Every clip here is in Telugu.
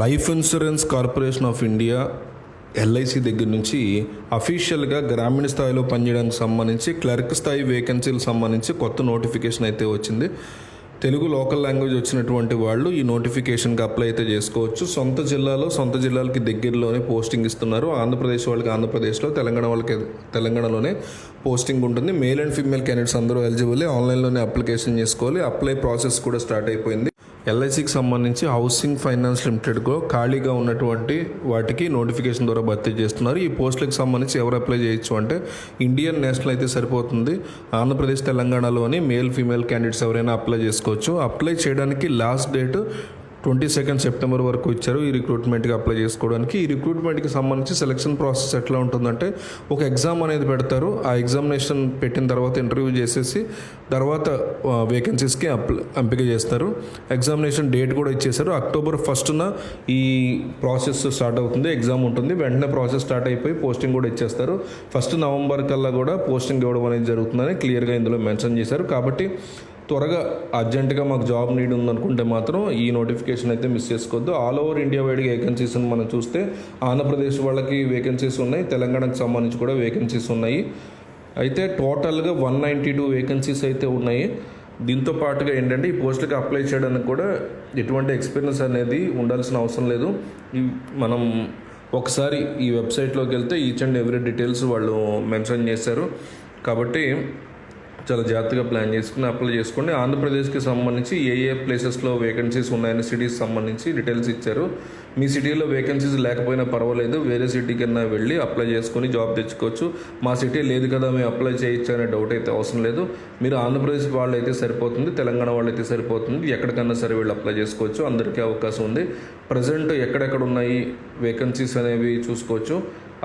Life insurance corporation of India LIC దగ్గర నుంచి అఫీషియల్గా గ్రామీణ స్థాయిలో పనిచేయడానికి సంబంధించి క్లర్క్ స్థాయి వేకెన్సీలకు సంబంధించి కొత్త నోటిఫికేషన్ అయితే వచ్చింది. తెలుగు లోకల్ లాంగ్వేజ్ వచ్చినటువంటి వాళ్ళు ఈ నోటిఫికేషన్కి అప్లై అయితే చేసుకోవచ్చు. సొంత జిల్లాలో సొంత జిల్లాలకి దగ్గరలోనే పోస్టింగ్ ఇస్తున్నారు. ఆంధ్రప్రదేశ్ వాళ్ళకి ఆంధ్రప్రదేశ్లో తెలంగాణ వాళ్ళకి తెలంగాణలోనే పోస్టింగ్ ఉంటుంది. మేల్ అండ్ ఫీమేల్ క్యాండిడేట్స్ అందరూ ఎలిజిబుల్. ఆన్లైన్లోనే అప్లికేషన్ చేసుకోవాలి. అప్లై ప్రాసెస్ కూడా స్టార్ట్ అయిపోయింది. ఎల్ఐసికి సంబంధించి హౌసింగ్ ఫైనాన్స్ లిమిటెడ్లో ఖాళీగా ఉన్నటువంటి వాటికి నోటిఫికేషన్ ద్వారా భర్తీ చేస్తున్నారు. ఈ పోస్టులకు సంబంధించి ఎవరు అప్లై చేయొచ్చు అంటే ఇండియన్ నేషనల్ అయితే సరిపోతుంది. ఆంధ్రప్రదేశ్ తెలంగాణలోని మేల్ ఫీమేల్ క్యాండిడేట్స్ ఎవరైనా అప్లై చేసుకోవచ్చు. అప్లై చేయడానికి last date twenty second September వరకు ఇచ్చారు ఈ రిక్రూట్మెంట్కి అప్లై చేసుకోవడానికి. ఈ రిక్రూట్మెంట్కి సంబంధించి సెలక్షన్ ప్రాసెస్ ఎట్లా ఉంటుందంటే ఒక ఎగ్జామ్ అనేది పెడతారు. ఆ ఎగ్జామినేషన్ పెట్టిన తర్వాత ఇంటర్వ్యూ చేసేసి తర్వాత వేకెన్సీస్కి అప్ల ఎంపిక చేస్తారు. ఎగ్జామినేషన్ డేట్ కూడా ఇచ్చేసారు అక్టోబర్ ఫస్ట్న ఈ ప్రాసెస్ స్టార్ట్ అవుతుంది. ఎగ్జామ్ ఉంటుంది. వెంటనే ప్రాసెస్ స్టార్ట్ అయిపోయి పోస్టింగ్ కూడా ఇచ్చేస్తారు. ఫస్ట్ నవంబర్ కల్లా కూడా పోస్టింగ్ ఇవ్వడం అనేది జరుగుతుందని క్లియర్గా ఇందులో మెన్షన్ చేశారు. కాబట్టి త్వరగా అర్జెంటుగా మాకు జాబ్ నీడ్ ఉందనుకుంటే మాత్రం ఈ నోటిఫికేషన్ అయితే మిస్ చేసుకోవద్దు. ఆల్ ఓవర్ ఇండియా వైడ్గా వేకెన్సీస్ మనం చూస్తే ఆంధ్రప్రదేశ్ వాళ్ళకి వేకెన్సీస్ ఉన్నాయి తెలంగాణకు సంబంధించి కూడా వేకెన్సీస్ ఉన్నాయి. అయితే టోటల్గా వన్ నైంటీ టూ వేకెన్సీస్ అయితే ఉన్నాయి. దీంతో పాటుగా ఏంటంటే ఈ పోస్టులకి అప్లై చేయడానికి కూడా ఎటువంటి ఎక్స్పీరియన్స్ అనేది ఉండాల్సిన అవసరం లేదు. ఈ మనం ఒకసారి ఈ వెబ్సైట్లోకి వెళ్తే ఈచ్ అండ్ ఎవ్రీ డీటెయిల్స్ వాళ్ళు మెన్షన్ చేశారు. కాబట్టి చాలా జాగ్రత్తగా ప్లాన్ చేసుకుని అప్లై చేసుకోండి. ఆంధ్రప్రదేశ్కి సంబంధించి ఏ ఏ ప్లేసెస్లో వేకెన్సీస్ ఉన్నాయని సిటీస్ సంబంధించి డీటెయిల్స్ ఇచ్చారు. మీ సిటీలో వేకెన్సీస్ లేకపోయినా పర్వాలేదు. వేరే సిటీ కన్నా వెళ్ళి అప్లై చేసుకొని జాబ్ తెచ్చుకోవచ్చు. మా సిటీ లేదు కదా మేము అప్లై చేయొచ్చు అనే డౌట్ అయితే అవసరం లేదు. మీరు ఆంధ్రప్రదేశ్ వాళ్ళు అయితే సరిపోతుంది తెలంగాణ వాళ్ళు అయితే సరిపోతుంది. ఎక్కడికన్నా సరే వీళ్ళు అప్లై చేసుకోవచ్చు. అందరికీ అవకాశం ఉంది. ప్రజెంట్ ఎక్కడెక్కడ ఉన్నాయి వేకెన్సీస్ అనేవి చూసుకోవచ్చు.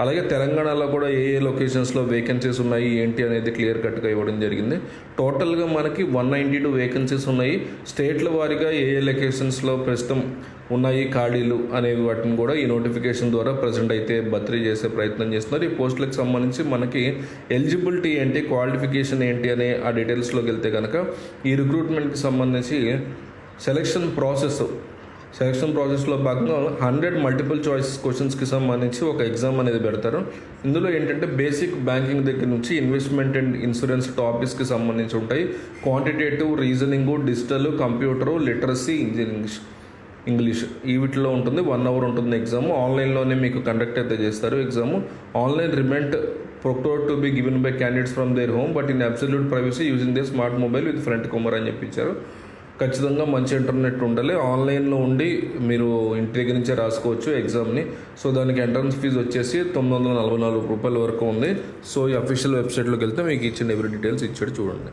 అలాగే తెలంగాణలో కూడా ఏ ఏ లొకేషన్స్లో వేకెన్సీస్ ఉన్నాయి ఏంటి అనేది క్లియర్ కట్గా ఇవ్వడం జరిగింది. టోటల్గా మనకి వన్ నైంటీ టూ వేకెన్సీస్ ఉన్నాయి. స్టేట్ల వారీగా ఏ ఏ లొకేషన్స్లో ప్రస్తుతం ఉన్నాయి ఖాళీలు అనేవి వాటిని కూడా ఈ నోటిఫికేషన్ ద్వారా ప్రజెంట్ అయితే భర్తీ చేసే ప్రయత్నం చేస్తున్నారు. ఈ పోస్టులకు సంబంధించి మనకి ఎలిజిబిలిటీ ఏంటి క్వాలిఫికేషన్ ఏంటి అనే ఆ డీటెయిల్స్లోకి వెళ్తే కనుక ఈ రిక్రూట్మెంట్కి సంబంధించి సెలక్షన్ ప్రాసెస్ సెలక్షన్ ప్రాసెస్లో భాగంగా హండ్రెడ్ మల్టిపుల్ చాయిస్ క్వశ్చన్స్కి సంబంధించి ఒక ఎగ్జామ్ అనేది పెడతారు. ఇందులో ఏంటంటే బేసిక్ బ్యాంకింగ్ దగ్గర నుంచి ఇన్వెస్ట్మెంట్ అండ్ ఇన్సూరెన్స్ టాపిక్స్కి సంబంధించి ఉంటాయి. Quantitative reasoning digital computer literacy engineering English ఈ వీటిలో ఉంటుంది. వన్ అవర్ ఉంటుంది ఎగ్జామ్ ఆన్లైన్లోనే మీకు కండక్ట్ అయితే చేస్తారు exam online remote proctored to be given by candidates from their home but in absolute privacy using the smart mobile with front camera అని చెప్పించారు ఖచ్చితంగా మంచి ఇంటర్నెట్ ఉండాలి. ఆన్లైన్లో ఉండి మీరు ఇంటి దగ్గర నుంచే రాసుకోవచ్చు ఎగ్జామ్ని. సో దానికి ఎంట్రన్స్ ఫీజు వచ్చేసి తొమ్మిది వందల నలభై నాలుగు రూపాయల వరకు ఉంది. సో ఈ అఫీషియల్ వెబ్సైట్లోకి వెళ్తే మీకు ఇచ్చిన ఎవరి డీటెయిల్స్ ఇచ్చాడు చూడండి.